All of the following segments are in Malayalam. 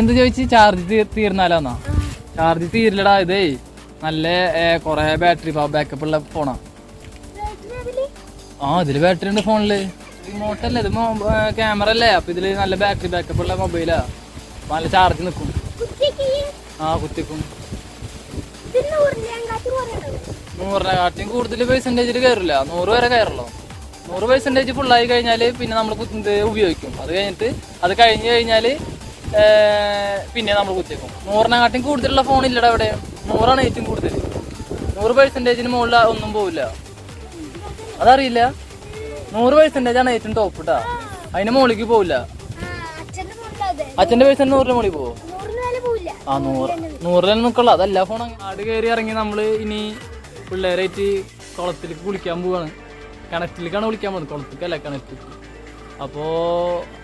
എന്ത് ചോദിച്ചു? ചാർജ് തീർന്നാലോന്നാ? ചാർജ് തീരില്ലടാ ഇതേ. നല്ല കൊറേ ബാറ്ററി പവർ ബാക്കപ്പ് ഉള്ള ഫോണാ ആ. ഇതിൽ ബാറ്ററി ഉണ്ട് ഫോണിൽ റിമോട്ടല്ലേ ഇത് ക്യാമറ അല്ലേ? അപ്പൊ ഇതിൽ നല്ല ബാറ്ററി ബാക്കപ്പ് ഉള്ള മൊബൈലാ നല്ല ചാർജ് നിക്കും. ആ കുത്തിക്കും. നൂറിനെ കാട്ടിയും കൂടുതൽ പെർസെന്റേജിൽ കയറില്ല നൂറ് വരെ കയറുള്ളൂ. നൂറ് പെർസെന്റേജ് ഫുള്ളായി കഴിഞ്ഞാൽ പിന്നെ നമ്മൾ ഉപയോഗിക്കും. അത് കഴിഞ്ഞിട്ട് അത് കഴിഞ്ഞു കഴിഞ്ഞാൽ പിന്നെ നമ്മൾ കുത്തിയേക്കും നൂറിനെക്കാട്ടും കൂടുതലുള്ള ഫോൺ ഇല്ലടാ ഇവിടെ നൂറാണ് ഏറ്റവും കൂടുതൽ. നൂറ് പെർസെന്റേജിന് മുകളിൽ ഒന്നും പോവില്ല. അതറിയില്ല? നൂറ് പെർസെന്റേജ് ആണ് ഏറ്റവും ടോപ്പ് ഇട്ടാ അതിന് മുകളിലേക്ക് പോവില്ല. അച്ഛന്റെ പേഴ്സൺ നൂറിന് മുകളിൽ പോവോ? ആ നൂറ്. നൂറിൽ നിൽക്കുള്ള. അതല്ല ഫോൺ ആട് കയറി ഇറങ്ങി നമ്മൾ ഇനി പിള്ളേരായിട്ട് കുളത്തിലേക്ക് കുളിക്കാൻ പോവാണ്. കിണറ്റിലേക്കാണ് കുളിക്കാൻ പോകുന്നത് കുളത്തിലേക്കല്ല കിണറ്റിലേക്ക് അപ്പോൾ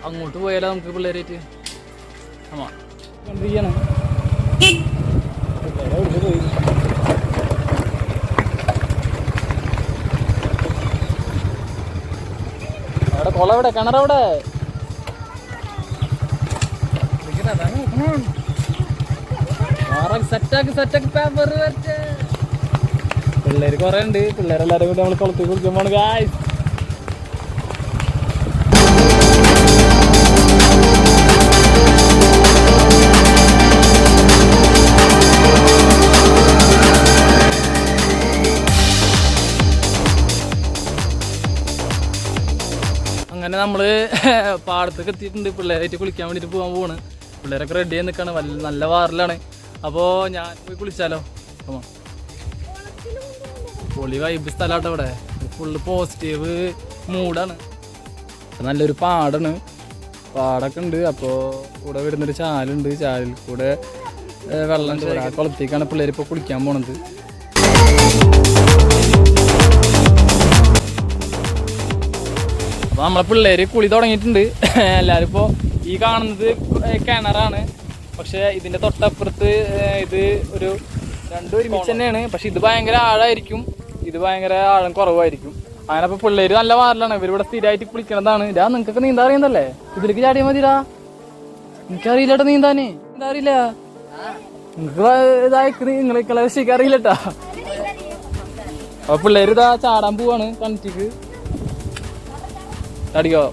അങ്ങോട്ട് പോയാലോ നമുക്ക് പിള്ളേരായിട്ട്? ആമാ കണ്ടിരിക്കുകയാണ് അവിടെ കുളം എവിടെ? കിണറവിടെ സെറ്റാക്ക് സെറ്റാക്ക് പേപ്പർ പിള്ളേര് കൊറേ ഉണ്ട്. പിള്ളേരെല്ലാരും കൂടി നമ്മൾ കുളത്തിൽ കുളിക്കുമ്പോൾ പോണ് നമ്മൾ പാടത്തൊക്കെ എത്തിയിട്ടുണ്ട്. പിള്ളേരായിട്ട് കുളിക്കാൻ വേണ്ടിട്ട് പോകാൻ പോവാണ്. പിള്ളേരൊക്കെ റെഡി ആയി നിൽക്കാണ് വല്ല നല്ല വാറിലാണ്. അപ്പോൾ ഞാൻ പോയി കുളിച്ചാലോ? പൊളി വൈബ് സ്ഥലമാട്ടോ ഇവിടെ ഫുള്ള് പോസിറ്റീവ് മൂഡാണ് നല്ലൊരു പാടാണ്. പാടൊക്കെ ഉണ്ട്. അപ്പോൾ കൂടെ വരുന്നൊരു ചാലുണ്ട്. ചാലിൽ കൂടെ വെള്ളം കുളത്തേക്കാണ് പിള്ളേർ ഇപ്പോൾ കുളിക്കാൻ പോണത്. അപ്പോൾ നമ്മളെ പിള്ളേര് കുളി തുടങ്ങിയിട്ടുണ്ട്. എല്ലാവരും ഇപ്പോൾ ഈ കാണുന്നത് കിണറാണ്. പക്ഷെ ഇതിന്റെ തൊട്ടപ്പുറത്ത് ഇത് ഒരു രണ്ടും ഒരുമിച്ച് തന്നെയാണ്. പക്ഷെ ഇത് ഭയങ്കര ആഴായിരിക്കും. ഇത് ഭയങ്കര ആഴം കുറവായിരിക്കും. അങ്ങനെ അപ്പൊ പിള്ളേര് നല്ല വാറിലാണ്. ഇവരിവിടെ സ്ഥിരമായിട്ട് കുളിക്കണതാണ്. ഇതാ നിങ്ങൾക്കൊക്കെ നീന്താൻ അറിയുന്നല്ലേ ഇതിലേക്ക് ചാടിയാൽ മതിടാ. എനിക്കറിയില്ലട്ടോ നീന്താനേ. എന്താ അറിയില്ല? ഇതായിക്ക് നിങ്ങളെ അറിയില്ലട്ടാ അപ്പൊ പിള്ളേര് ഇതാ ചാടാൻ പോവാണ് കണറ്റിക്ക് ചാടിക്കോ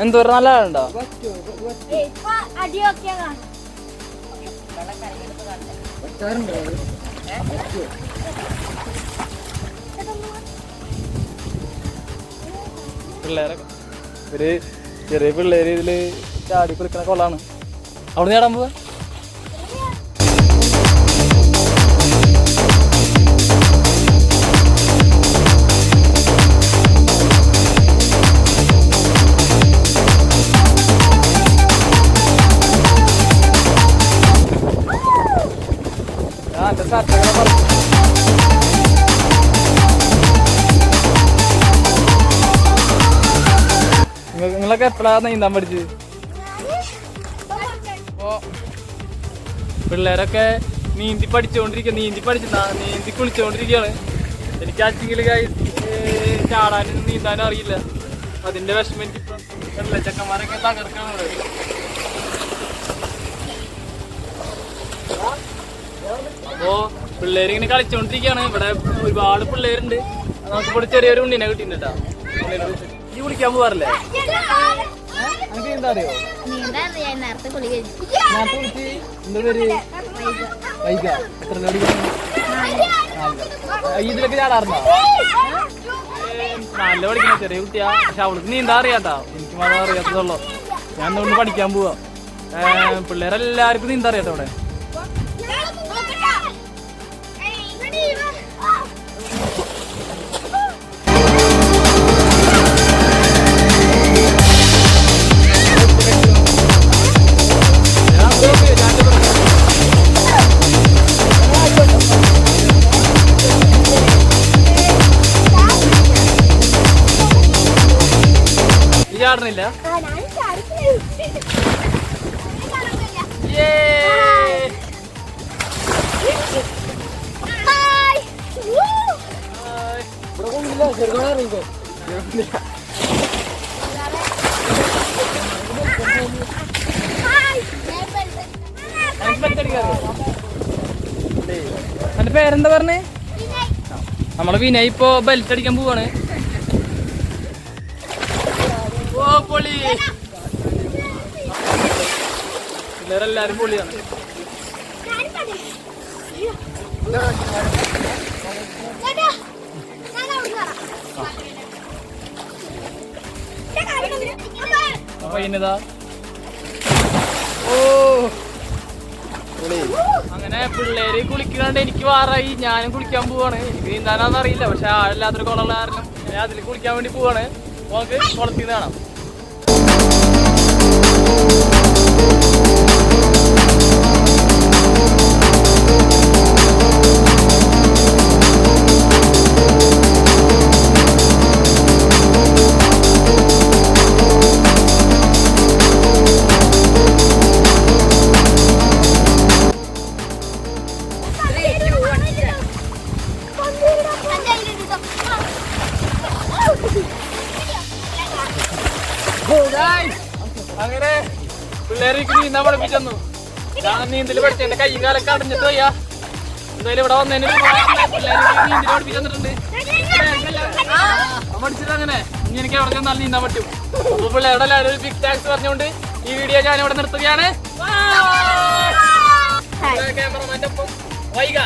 എന്തോ നല്ല ആളുണ്ടോ? അടിയൊക്കെ പിള്ളേരൊക്കെ ഒരു ചെറിയ പിള്ളേര് ഇതിൽ ചാടി കുളിക്കണ കൊള്ളാണ്. അവിടെ ചാടാൻ പോവാ? നിങ്ങളൊക്കെ എപ്പോഴാണ് നീന്താൻ പഠിച്ചത്? പിള്ളേരൊക്കെ നീന്തി പഠിച്ചുകൊണ്ടിരിക്കുക നീന്തി പഠിച്ച നീന്തി കുളിച്ചുകൊണ്ടിരിക്കുകയാണ് എനിക്ക് ആച്ചെങ്കിൽ ചാടാനും നീന്താനും അറിയില്ല. അതിന്റെ വിഷമം എനിക്ക് ചക്കന്മാരൊക്കെ തകർക്കാനുള്ളത്. അപ്പോ പിള്ളേരിങ്ങനെ കളിച്ചോണ്ടിരിക്കുകയാണ് ഇവിടെ ഒരുപാട് പിള്ളേരുണ്ട്. നമുക്ക് ഇവിടെ ചെറിയൊരു ഉണ്ണിനെ കിട്ടിയിട്ടാ ഈ കുളിക്കാൻ പോവാറില്ലേ? നമുക്ക് എന്താ അറിയോ? നേരത്തെ കുളിച്ച് എന്താ പേര്? വൈക എത്ര ഇതിലൊക്കെ ചാടാറുണ്ടോ നല്ല പഠിക്കുന്ന ചെറിയ കുട്ടിയാ. പക്ഷെ അവൾക്ക് നീന്താ അറിയാട്ടാ? എനിക്ക് മാത്രം അറിയാത്തതുള്ളൂ ഞാൻ ഒന്ന് പഠിക്കാൻ പോവാ. പിള്ളേരെല്ലാവർക്കും നീന്താ അറിയാട്ടോ ഇവിടെ ചാടണില്ല എന്റെ പേരെന്താ പറഞ്ഞേ? നമ്മൾ വിനയ് ഇപ്പൊ ബെൽറ്റ് അടിക്കാൻ പോവാണ്. പിള്ളേരെല്ലാരും പൊളിയാണ് അപ്പൊ ഇന്നതാ ഓ. അങ്ങനെ പിള്ളേര് കുളിക്കാണ്ട് എനിക്ക് വാറായി. ഞാനും കുളിക്കാൻ പോവാണ്. എനിക്ക് നീന്താനാന്ന് അറിയില്ല. പക്ഷെ ആളില്ലാത്തൊരു കുളമുള്ള കാരണം ഞാൻ അതിൽ കുളിക്കാൻ വേണ്ടി പോവാണ്. നമുക്ക് കുളത്തിൽ നിന്ന് കാണാം. അങ്ങനെ പിള്ളേരെ നീന്താൻ പഠിപ്പിച്ചു ഞാൻ നീന്തൽ പഠിച്ച? എന്റെ കൈ കാലൊക്കെ അടഞ്ഞിട്ട് വയ്യ എന്തായാലും ഇവിടെ വന്നതിന് നീന്തൽ പഠിപ്പിച്ചു തന്നിട്ടുണ്ട്. പഠിച്ചിട്ട് അങ്ങനെ. ഇനി എനിക്ക് അവിടെ ചെന്നാൽ നീന്താൻ പറ്റും. അപ്പൊ പിള്ളേരുടെ എല്ലാവരും ഒരു ബിഗ് താങ്ക്സ് പറഞ്ഞുകൊണ്ട് ഈ വീഡിയോ ഞാൻ ഇവിടെ നിർത്തുകയാണ് ക്യാമറമാന്റെ ഒപ്പം. വൈക.